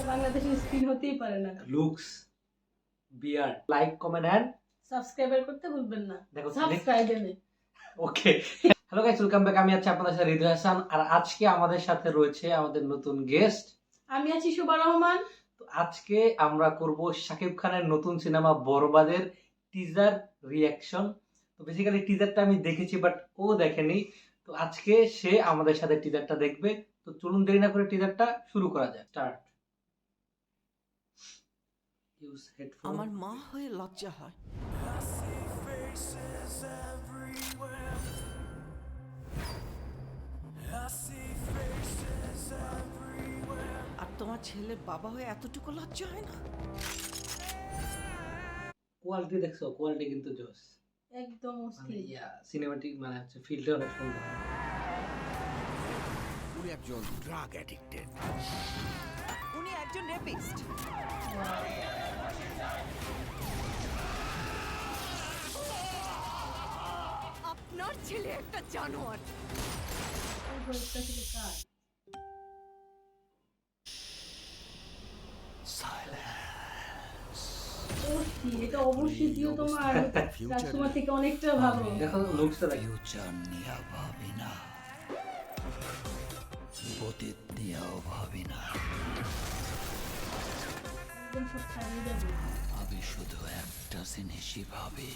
এটা বাংলাদেশের স্ক্রিন হতেই পারে না। Looks beard like comment and subscriber করতে ভুলবেন না। দেখো সাবস্ক্রাইব এনে okay hello guys welcome back আমি আছি আপনাদের সাথে হৃদয় হাসান। আর আজকে আমাদের সাথে রয়েছে আমাদের নতুন গেস্ট আমি আছি শুভা রহমান। তো আজকে আমরা করব শাকিব খানের নতুন সিনেমা বরবাদের টিজার রিয়াকশন তো বেসিক্যালি টিজারটা আমি দেখেছি বাট ও দেখেনি। তো আজকে সে আমাদের সাথে টিজারটা দেখবে। তো চলুন দেরি না করে টিজারটা শুরু করা যায় স্টার্ট ইউজ হেডফোন আমার মা হয়ে লজ্জা হয়। আর তোমার ছেলের বাবা হয়ে এতটুকু লজ্জা হয় না? কোয়ালিটি দেখছ? কোয়ালিটি কিন্তু জোস একদম মানে অস্থির। সিনেমাটিক মানে হচ্ছে ফিল্ডটা অনেক সুন্দর। উনি একজন ড্রাগ অ্যাডিক্টেড উনি একজন রেপিস্ট আপনার ছেলে একটা জানোয়ার। ওই ভয়েসটা ছিল কার অস্থির এটা অবশ্যই দিও তোমার। রাজকুমার থেকে অনেকটা ভালো। দেখো লুকসটা দেখো। ফিউচার নিয়া ভাবি না। অতীত নিয়েও ভাবি আমি শুধু একটা জিনিসই ভাবি।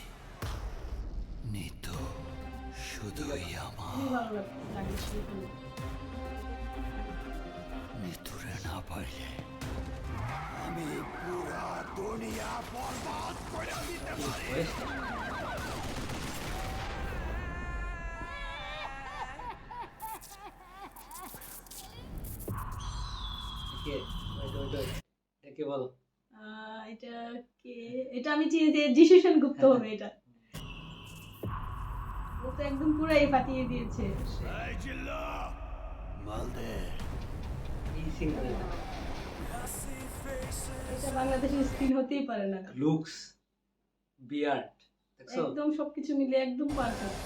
শুধুই আমার না পারলে আমি পুরা দুনিয়া বরবাদ করে। দিতে পারি এটা কে বলো। এটা কে? এটা আমি চিনি যে যিশু সেনগুপ্ত হ্যাঁ, হবে এটা। ও তো একদম পুরাই ফাটিয়ে দিয়েছে। মালদে এই সিঙ্গেল এটা বাংলাদেশের স্ক্রিন হতেই পারে না। লুকস বিয়ার্ড একদম সবকিছু মিলে একদম পারফেক্ট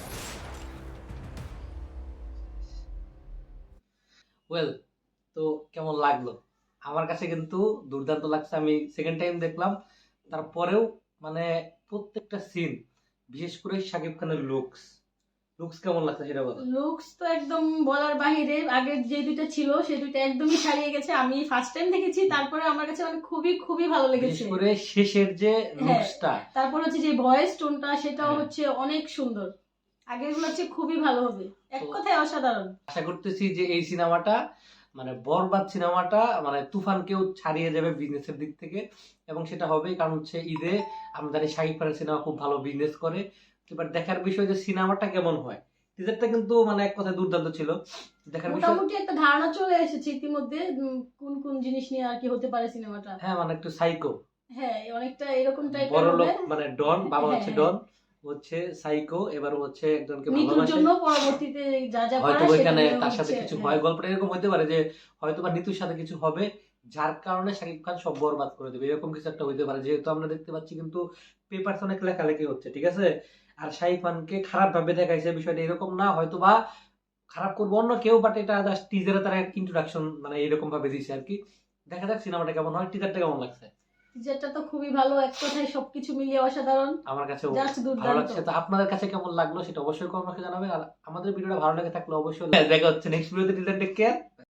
ওয়েল তো কেমন লাগল? আমার কাছে কিন্তু দুর্দান্ত লাগছে। আমি সেকেন্ড টাইম দেখলাম। তারপরেও মানে প্রত্যেকটা সিন বিশেষ করে শাকিব খানের লুকস লুকস কেমন লাগছে সেটা বলো। লুকস তো একদম বলার বাহিরে। আগে যে দুইটা ছিল সেই দুইটা একদমই ছাড়িয়ে গেছে। আমি ফার্স্ট টাইম দেখেছি তারপরে আমার কাছে মানে খুবই খুবই ভালো লেগেছে। করে শেষের যে লুকসটা তারপর হচ্ছে যে ভয়েস টোনটা সেটাও হ্যাঁ। হচ্ছে অনেক সুন্দর। আগেরগুলো হচ্ছে খুবই ভালো হবে। এক কথায় অসাধারণ। আশা করতেছি যে এই সিনেমাটা মানে বরবাদ সিনেমাটা মানে তুফানকেও ছাড়িয়ে যাবে বিজনেসের দিক থেকে। এবং সেটা হবে কারণ হচ্ছে ঈদে আমরা জানি শাহিদ খানের সিনেমা খুব ভালো বিজনেস করে। এবার দেখার বিষয় যে সিনেমাটা কেমন হয়। টিজারটা কিন্তু মানে এক কথায় দুর্দান্ত ছিল। দেখার বিষয় মোটামুটি একটা ধারণা চলে এসেছে ইতিমধ্যে কোন কোন জিনিস নিয়ে আর কি হতে পারে সিনেমাটা। হ্যাঁ মানে একটু সাইকো হ্যাঁ অনেকটা এরকম টাইপের বড় লোক মানে ডন বাবা হ্যাঁ, হচ্ছে হ্যাঁ। ডন। হচ্ছে সাইকো এবার হচ্ছে একজনকে ভালোবাসে। জন্য পরবর্তীতে যা যা হয়তো ওইখানে তার সাথে কিছু হ্যাঁ। হয় গল্পটা এরকম হতে পারে যে হয়তো বা নিতুর সাথে কিছু হবে যার কারণে শাকিব খান সব বরবাদ করে দেবে। এরকম কিছু একটা হইতে পারে যেহেতু আমরা দেখতে পাচ্ছি কিন্তু পেপারস অনেক লেখালেখি হচ্ছে ঠিক আছে? আর শাহিদ খানকে খারাপ ভাবে দেখাইছে বিষয়টা এরকম না হয়তো বা খারাপ করব অন্য কেউ বাট এটা জাস্ট টিজারে তারা ইন্ট্রোডাকশন মানে এরকম ভাবে দিয়েছে আর কি। দেখা যাক সিনেমাটা কেমন হয় টিজারটা কেমন লাগছে? যেটা তো খুবই ভালো এক কথায় সবকিছু মিলিয়ে অসাধারণ। আমার কাছে ভালো লাগছে। তো আপনাদের কাছে কেমন লাগল সেটা অবশ্যই কমেন্টে জানাবেন। আর আমাদের ভিডিওটা ভালো লাগে থাকলে অবশ্যই দেখা হচ্ছে নেক্সট ভিডিওতে টিজার টেক কেয়ার